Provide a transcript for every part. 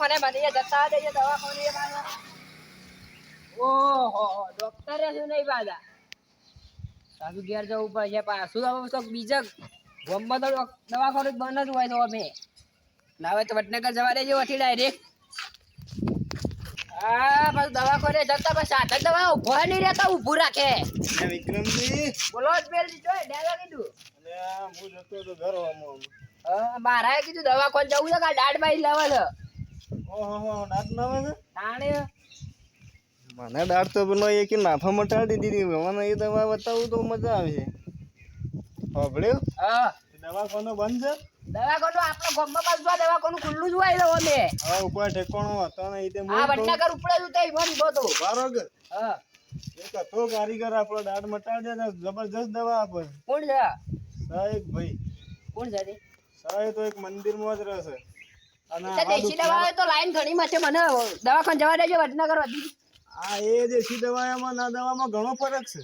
દવાખાને મને જતા દેજે દવાખાને ઓહો ડોક્ટર શું નહીં પાછા પાછું ઘેર જવું પડશે પાછું હવે તો બીજા ગામમાં તો દવાખાનું બંધ જ હોય તો અમે. ના હોય તો વડનગર જવા દેજો વટી ડાયરેક્ટ હા પાછું દવાખાને જતા બસ સાધક દવા ઊભો નહીં રહેતા ઊભું રાખે. વિક્રમજી. બોલો જ પેલ દીધો ડેલો કીધું. હું જતો હતો ઘર કીધું દવાખાને જવું છે કે દાઢ બાઈ લેવા છે ઓહો દાંત ના આવે તાણે. મને દાંત તો પેલો કે નાફા મટાડી દીધી મને એ દવા બતાવું તો મજા આવશે છે. હા. દવાખાનું બંધ છે? દવાખાનું આપણો ગામમાં પાછું દવાખાનું ખુલ્લું જ હોય તો અમે હા ઉપર ઠેકાણો હતો ને એ તે આ વડનગર જ ઉતરી મન ગોતો બરોબર હા. એક હતો કારીગર આપણો દાંત મટાડી દે જબરજસ્ત દવા આપે કોણ છે? સાહેબ ભાઈ. કોણ છે? સાહેબ તો એક મંદિરમાં જ તે આવા દેશી દવા હોય તો લાઈન ઘણી મચે મને. દવાખાન જવા દેજો વડનગર વધી હા એ દેશી દવામાં ના દવામાં ઘણો ફરક છે.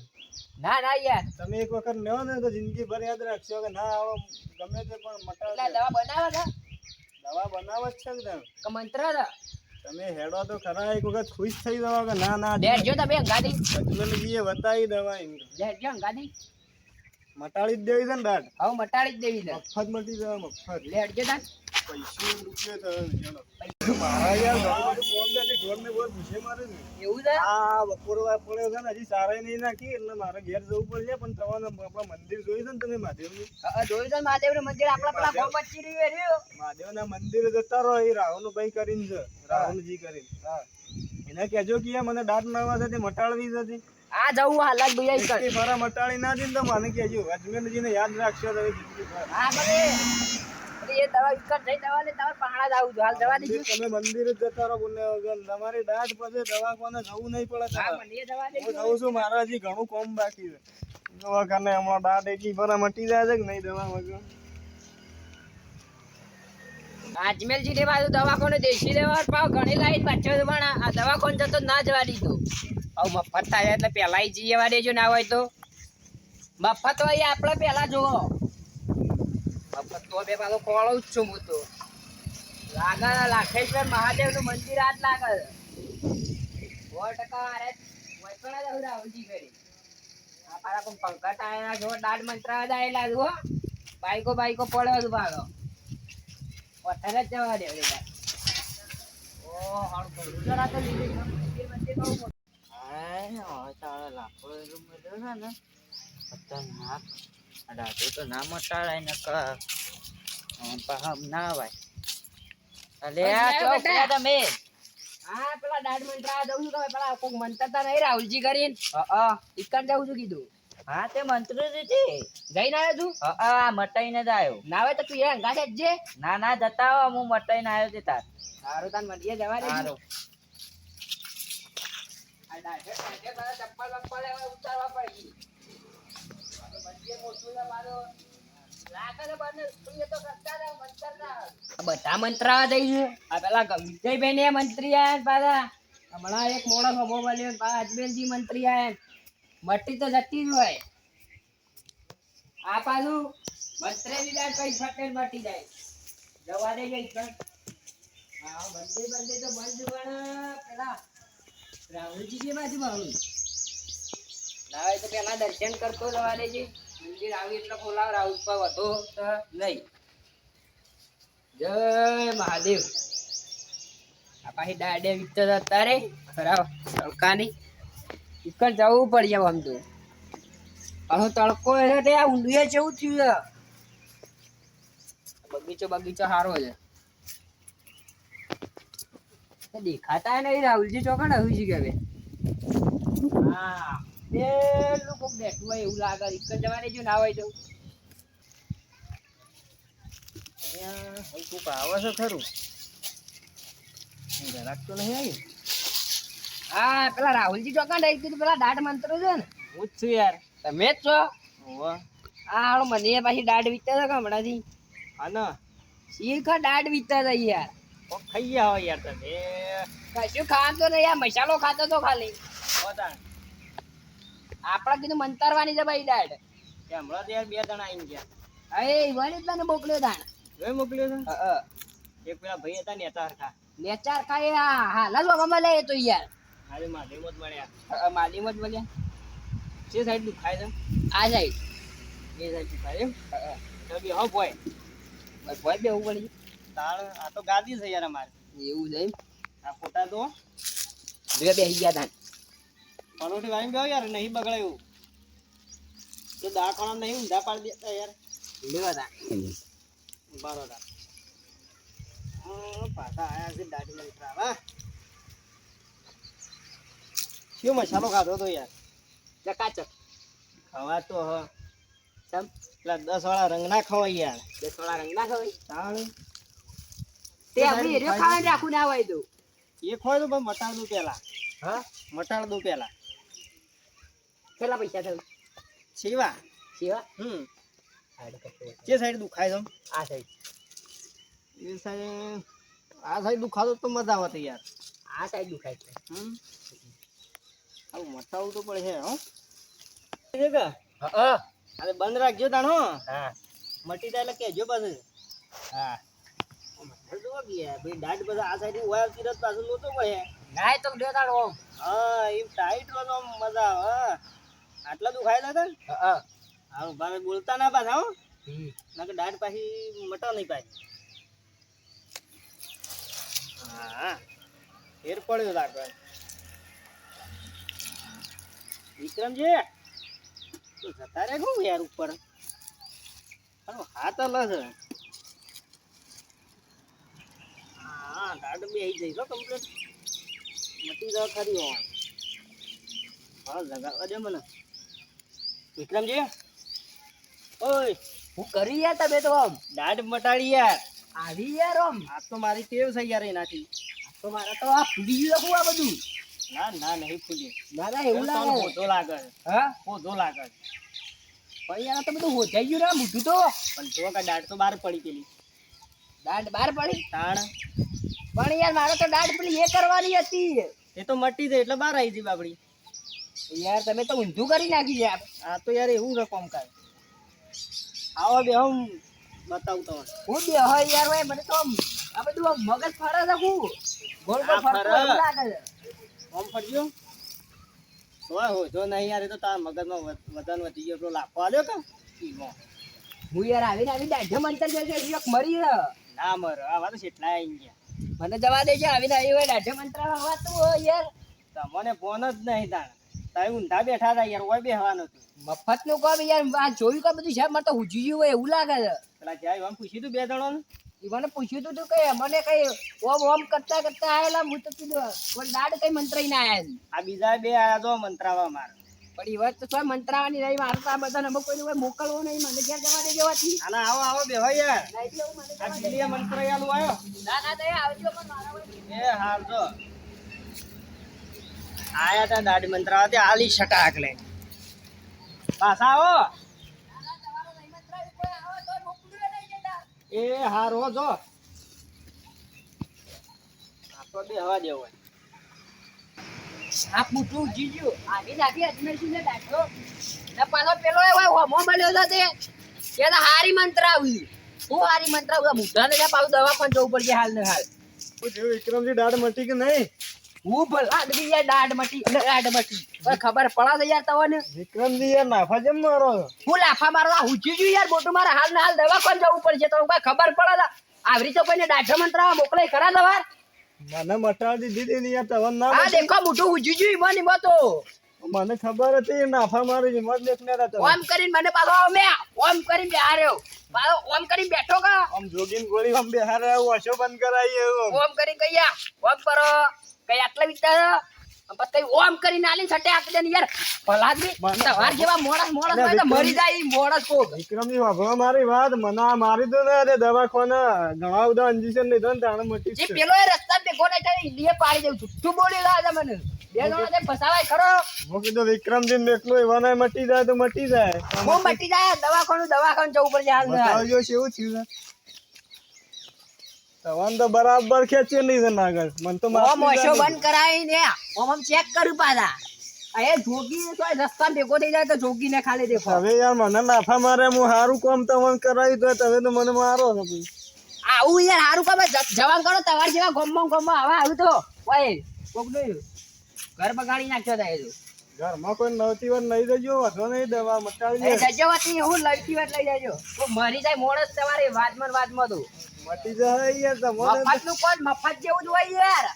ના ના યાર. તમે એક વખત લેવો ને તો જિંદગી ભર યાદ રાખશો કે ના આવો ગમે તે પણ એટલે દવા બનાવે છે? દવા બનાવે જ છે ને? કે મંત્ર છે? તમે હેડો તો ખરા એક વખત ખુશ થઈ જવા કે ના ના લેટજો તમે અંગાડી એ બતાવી દવા એમ. લેટજો અંગાડી મટાડી જ દેવી છે ને દાંત હવે મટાડી જ દેવી છે. મફત મટી જવા મફત. લેટજો તાન પૈસો ના ને મંદિર? જતા રહો એ રાહુલ ભાઈ કરીને છે રાહુલજી કરીને. એને કેજો કે મને દાંત છે તે મટાડવી નથી આ જવું હાલત ભાઈ કર. મારા મટાડી ના દે તો મને કેજો અજમેરજીને યાદ રાખશો તમે એ દવા ઈ કર દવા લે તમારે પાણા જ. આવું છું. હાલ જવા દેજો તમે મંદિરે જતા રહો બોલે વગર તમારી દાંત પછી દવાખાને જવું નહીં પડે હા મને એ દવા હું જઉં છું મારા હજી ઘણું કોમ બાકી છે. દવાખાને હમણાં દાંત એકી ભરા મટી જાય છે કે નહીં દવા વગર? આજમેલજી ને બાજુ દવાખાને દેશી લેવા પાવ ઘણી લાઈન પાછળ પણ આ- દવાખોને જતો ના જવા દીધું. હવે મફત થાય એટલે પેલા જઈ જવા દેજો ના હોય તો. મફત હોય આપડે આપણે પેલા મફત તો બે પાલો કોળો જ છું હું તો. લાગે લાખેશ્વર મહાદેવનું મંદિર આજ લાગે સો ટકા અરે વૈષ્ણવ જ હું રાહુલજી કરી. આ પાછા કોઈ પંકજ આયા જો દાડ મંત્ર આયેલા જુઓ બાઈકો બાઈકો પડ્યો છું ભાગો પથ્થર જ જવા દે બેટા ઓ ને. કરું જરા તો લીધી છે. મંદિર મંદિર બહુ મોટું. હા પેલા દાઢ મંત્ર દઉં છું તમે પેલા કોક મંતરતા નહીં રાહુલજી કરીને. ઇકન જાઉં છું કીધું. હા તે મંત્ર જ છે જઈને આવ્યો છું હા મટાઈને જ આવ્યો. ના હોય તો તું એ હંગાથે જ જે ના ના જતા હો હું મટાઈને આવ્યો છે તાર. સારું તાન મંડીએ જવા દે. સારું ચપ્પલ બપ્પલ ઉતારવા પડી. બધા મંત્ર આવવા દઈ છે. આ પેલા વિજયભાઈ ને મંત્રી આયા પાછા. હમણાં એક મોડો ખભો બન્યો પાછા અજમેરજી મંત્રી આયા મટી તો જતી જ હોય. આ પાછું મંત્રે દાળ પછી ફટેલ મટી જાય. જવા દે ગઈ હા મંદિર મંદિર તો બંધ પણ, પેલા રાહુલજી કે બાજુ બાવળું ના તો પેલા દર્શન કરતો જવા દેજે. મંદિર આવી એટલે ખોલાવ રાહુલ પર વધો નહીં. જય મહાદેવ. આ પાછી દાડે વીકતો અત્યારે ખરાબ ખરા, તડકાની. ઈકર જવું પડી આમ તો. પાછો તડકો એટલે તે આ ઊંડુએ જેવું થયું છે. બગીચો બગીચો સારો છે. દેખાતા નહીં રાહુલજી ચોકડ આવ્યું છે કે હા. પેલું કોક બેઠું હોય એવું લાગે. એક જ જવા દેજો ના હોય તો. કોક આવે છે ખરું. જરાક તો નહીં આવી. હા પેલા રાહુલજી ચોકડ આવી કીધું પેલા દાઢ મંત્રો છે ને. હું જ છું યાર. તમે જ છો? હા આ હાલો મને પાછી દાઢ વીતતા હતા હમણાંથી? હા ના. શીખ દાઢ વીતતા હતા યાર. ખાઈ આવો યાર તમે. કશું ખાતો નહીં યાર મસાલો ખાતો તો ખાલી. આપણે કીધું મંતરવાની છે ભાઈ દાડ. હમણાં યાર બે જણા આવી ગયા. હવે જ તને મોકલ્યો દાણ. જોઈ મોકલ્યો છે? એક પેલા ભાઈ હતા નેતા હરખા નેચાર એ હા હા. લાલો મમ્મા લે તો યાર. આજે માધેમો જ મળ્યા. માલીમ જ બોલ્યા જે સાઈડ દુખાય છે. આ સાઈડ એ સાઈડ દુખાય એમ. તો બી હા ભોય બસ ભોય બેહવું પડી તાળ આ તો ગાદી છે યાર અમારે. એવું છે આ ફોટા તો બે બેસી ગયા તા પરોઠી વાળી ગયો યાર નહીં બગડાયું. તો દાખવાના નહીં ઊંધા પાડી દેતા યાર. લેવા દા. હા, પાછા આયા છે દાઢી મંત્રાવા. શું મસાલો ખાધો તો યાર? ચકાચક. ખવા તો હ. ચમ? પેલા દસ વાળા રંગ ના ખવાય યાર. બે વાળા રંગ ના ખવાય? તાણ. તે આપણે એરિયો ખાવાનું રાખું ના હોય તો એ ખોય તો પણ મટાડ દઉં પેલા. હા? મટાડ દઉં પેલા. કેટલા પૈસા થયું? સેવા? સેવા? હમ. જે સાઈડ દુખાય છે આ સાઈડ. એ સાઈડ આ સાઈડ દુખાતો તો મજા આવત યાર. આ સાઈડ દુખાય છે. હમ. આવું મટાવું તો પડે હો છે કે હા અરે બંધ રાખજો તાણ હો. હા. મટી જાય એટલે કેજો પાછું. હા. દાઢ બધા આ સાઈડ હોય આવતી પાછું નહોતો કહે નાય તો હા એમ ટાઈટ તો મજા આવે હા. આટલા દુખાય દાદા હા હા. ભાવે બોલતા ના પાછા હો. કે દાઢ પાછી મટા નહીં પાછી હા ફેર પડ્યો લાગે વિક્રમજી તું જતા રે હું યાર ઉપર? તારો હાથ અલગ છે. હા દાઢ બી આવી જઈશ કમ્પ્લીટ મટી જાવ ખરી હોવા હા લગાવવા દે મને. વિક્રમજી? ઓય હું કરી યાર તમે તો આમ દાઢ મટાડી યાર. આવી યાર આમ આ તો મારી ટેવ છે યાર એનાથી. તો મારા તો આ ફૂલી ગયું લખું આ બધું? ના ના નહીં ફૂલી. ના ના એવું લાગે પોધો લાગે. હા? પોધો લાગે. ભાઈ યાર આ તો બધું હોચાઈ ગયું ને મૂઠું તો. પણ જો કે દાઢ તો બહાર પડી પેલી. દાઢ બહાર પડી? તાણ. પણ યાર મારે તો દાઢ પેલી એ કરવાની હતી. એ તો મટી જાય એટલે બહાર આવી જઈ બાપડી યાર તમે તો ઊંધું કરી નાખી યાર આ તો યાર એવું છે કામકાજ આવો બે હું બતાવું તમને. હું બે હોય યાર ભાઈ મને તો આ બધું આમ મગજ ફરે છે હું ગોળ ગોળ ફરે. લાગે છે. કોમ ફરજો. હોય હોય. જો નહીં યાર એ તો તારા મગજમાં વજન વધી ગયો એટલો લાફો આવ્યો કે હું યાર આવીને આવીને દાઢે મંતર છે કે એક મરી છે. ના મર આ વાત એટલા આવી ગયા. મને જવા દે છે આવીને આવી હોય દાઢે મંત્ર વાતું હોય યાર. તમને ફોન જ નહીં તાણ. તમે ઊંધા બેઠા હતા યાર ઓય બેહવાનું હતું મફતનું કામ યાર આ જોયું કા બધું સાહેબ મને તો હુજી ગયું હોય એવું લાગે છે. પેલા જાય આમ પૂછ્યું તું બે જણો મને પૂછ્યું તું તું કે મને કઈ ઓમ ઓમ કરતા કરતા આયેલા હું તો કીધું પણ દાડ કઈ મંત્ર ના આયા આ બીજા બે આયા તો મંત્રાવા માર. પણ ઈ વાત તો કોઈ મંત્રાવાની રહી મારે તો આ બધાને અમે કોઈને કોઈ મોકલવો નહીં મને ઘેર જવા દે જવાથી ના આવો આવો બે હોય યાર નહીં એવું મને આ આવ્યો. ના ના દયા આવજો પણ મારા એ હાલ જો. આયા તા દાઢી મંત્રાવા તે આલી છટાક લે પાછા આવો. એ હારો જો. આ તો બે હવા દેવો હોય. આપ મોટું જીજ્યું આવી નાખી અજમેરસિંહ ને દાખલો ને પાછો પેલો એ હોય હોમો મળ્યો તો તે. કે હારી મંત્ર આવી હું હારી મંત્ર આવી મુઢા ને પાછું દવાખાને જવું પડશે હાલ ને હાલ? વિક્રમજી દાઢ મટી કે નહીં? હું ભલા આદમી યાર દાઢ મટી દાઢ મટી. ખબર પડા છે યાર તને વિક્રમજી યાર નાફા જેમ મારો હું લાફા મારવા હુજી ગયું યાર મોટું મારે હાલ ને હાલ દવાખાને જવું પડશે તો કોઈ ખબર પડે આવરી તો કોઈને દાઢ મંત્ર મોકલે ખરા દવા મને મટાડી દીધી ને યાર તવન ના આ દેખો મોટું હુજી ગયું મને મને ખબર હતી નાફા મારી તો ઓમ કરીને મને પાછો અમે ઓમ કરીને બેહાર્યો. પાછો ઓમ કરીને બેઠો કા. ઓમ જોગીન ગોળી ઓમ બેહાર ઓછો બંધ કરાઈ એવું. ઓમ કરી કયા ઓમ કરો. કઈ આટલા વિચાર પછી ઓમ કરીને આલી છટે આપી દે યાર. યાર ભલાદમી તમાર જેવા મોણસ મોણસ હોય તો મરી જાય ઈ મોણસ કોક વિક્રમજી વાપરો મારી વાત મને મારી દો ને અરે દવાખાના. ઘણા બધા ઇન્જેક્શન લીધો ને તાણે મટી જ જે પેલો એ રસ્તા ભેગો નહીં થાય ઈડીએ પાડી દઉં જુઠ્ઠું બોલી લાગે મને. બે જણા જે ફસાવાય ખરો. હું કીધું વિક્રમજી ને એકલો એવા ના મટી જાય તો મટી જાય. હું મટી જાય દવાખાનું દવાખાનું જવું પડશે હાલ ને. બતાવજો કેવું થયું તવન તો બરાબર ખેંચી નહીં છે નાગર મને તો મારો મોશો બંધ બંધ કરાવીને ઓમ ચેક કરું પાછા. આ જોગી તો રસ્તા ભેગો થઈ જાય તો જોગીને ખાલી દેખો. હવે યાર મને નાફા મારે હું સારું કામ તમને કરાવી તો તમે તો મને મારો છો ભાઈ. આવું યાર હારું કામ જવાન કરો તમાર જેવા ગોમમાં ગોમમાં હવે આવ્યું તો. ઓય કોકનું ઘર બગાડી નાખ્યો તા એ. ઘરમાં કોઈ નવતી વાર નહીં જજો વધો નહીં દવા જજો હું લડતી વાત લઈ જાજો. મરી જાય મોણસ તમારી વાતમાં ને વાતમાં તો. મટી જાય યાર તમારે મફતનું કોણ? મફત જેવું જ હોય યાર.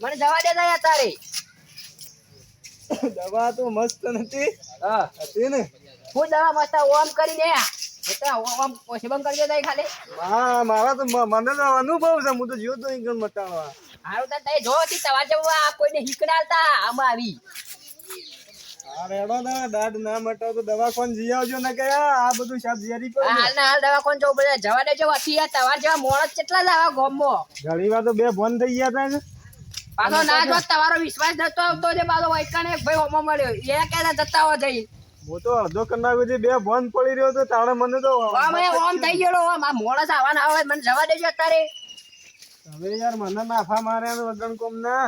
મને જવા દે યાર તારે. દવા તો મસ્ત નથી. હા. હતી ને? હું દવા મસ્ત ઓમ કરીને ઓમ સેવન કરી દે ખાલી. હા મારા તો મને તો અનુભવ છે હું તો જીવ તો ઈકણ મટાડવા. હારું તો તઈ જો તી આ કોઈને હિકડાલતા આમાં આવી. રેડો ના દાઢ ના મટાવ તો દવા કોણ આવજો ને કે આ આ બધું શાક ઝેરી પર હાલ ના હાલ દવા કોણ જો જવા દેજો વતી યાર તમારે જેવા મોણસ કેટલા જ આવા ગોમમાં. તો બે ફોન થઈ ગયા તા પાછો ના જો તમારો વિશ્વાસ નતો આવતો જે પાછો વૈકાને એક ભાઈ હોમો મળ્યો. એ કહેતા જતા હો જઈ. હું તો અડધો કલાક સુધી બે ફોન પડી રહ્યો તો તાણે મને તો એ ઓમ થઈ ગયો આ મોણસ આવા ના આવે મને જવા દેજો અત્યારે. હવે યાર મને નાફા માર્યા વગણ કોમ ના